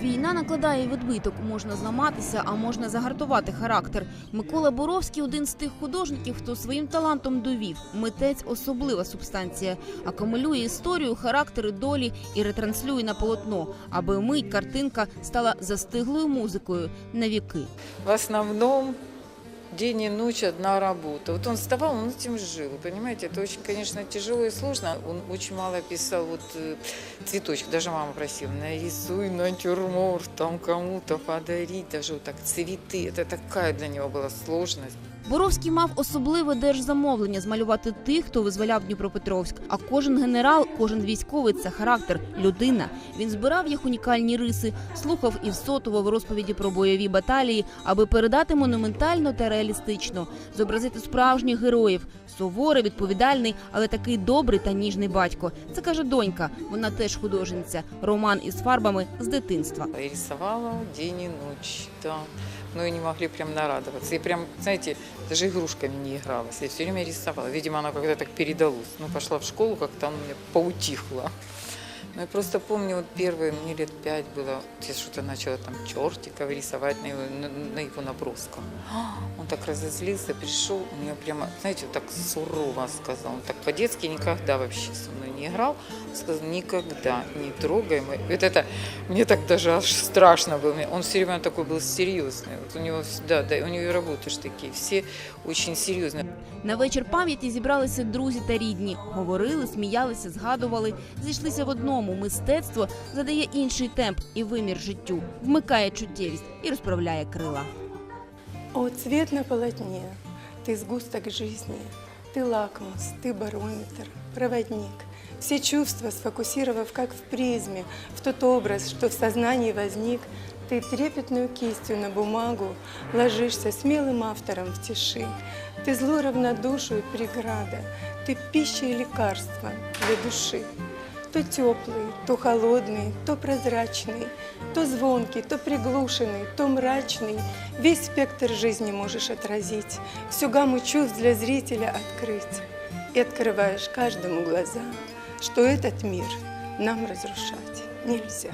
Війна накладає відбиток, можна зламатися, а можна загартувати характер. Микола Боровський один з тих художників, хто своїм талантом довів. Митець особлива субстанція, акумулює історію, характери долі і ретранслює на полотно, аби мить картинка стала застиглою музикою на віки. В основном день и ночь одна работа. Вот он вставал, он этим жил. Понимаете, это очень, конечно, тяжело и сложно. Он очень мало писал вот э, цветочек, даже мама просила, нарисуй натюрморт, там кому-то подарить, даже вот так цветы. Это такая для него была сложность. Боровський мав особливе держзамовлення змалювати тих, хто визволяв Дніпропетровськ. А кожен генерал, кожен військовий це характер, людина. Він збирав їх унікальні риси, слухав і всотував розповіді про бойові баталії, аби передати монументально та реалістично, зобразити справжніх героїв. Суворий, відповідальний, але такий добрий та ніжний батько. Це каже донька. Вона теж художниця. Роман із фарбами з дитинства. И рисовала день ночь, да. Ну и не могли прям нарадоваться. И прям, знаете, даже игрушками не игралась. Я все время рисовала. Видимо, она когда-то так передалась. Ну, пошла в школу, как-то она у меня поутихла. Ну, я просто помню, вот первые, мне лет пять было, вот я что-то начала там чертиков рисовать на его, на, на его набросках. Он так разозлился, пришел, у меня прямо, знаете, вот так сурово сказал. Он так по-детски никогда вообще со мной не играл. Сказал, никогда не трогай мой. Вот это, мне так даже аж страшно было. Мне- Он все время такой был серьезный. Вот у него всегда, да, у него и работы ж такие, все очень серьезные. На вечір пам'яті зібралися друзі та рідні, говорили, сміялися, згадували, зійшлися в одному. Мистецтво задає інший темп і вимір життю, вмикає чуттєвість і розправляє крила. О, цвет на полотне, ты сгусток жизни, ты лакмус, ты барометр, проводник. Все чувства сфокусировав, как в призме, в тот образ, что в сознании возник, ты трепетную кистью на бумагу ложишься смелым автором в тиши. Ты зло равнодушию и преграда, ты пища и лекарство для души. То теплый, то холодный, то прозрачный, то звонкий, то приглушенный, то мрачный. Весь спектр жизни можешь отразить, всю гамму чувств для зрителя открыть. И открываешь каждому глаза, что этот мир нам разрушать нельзя.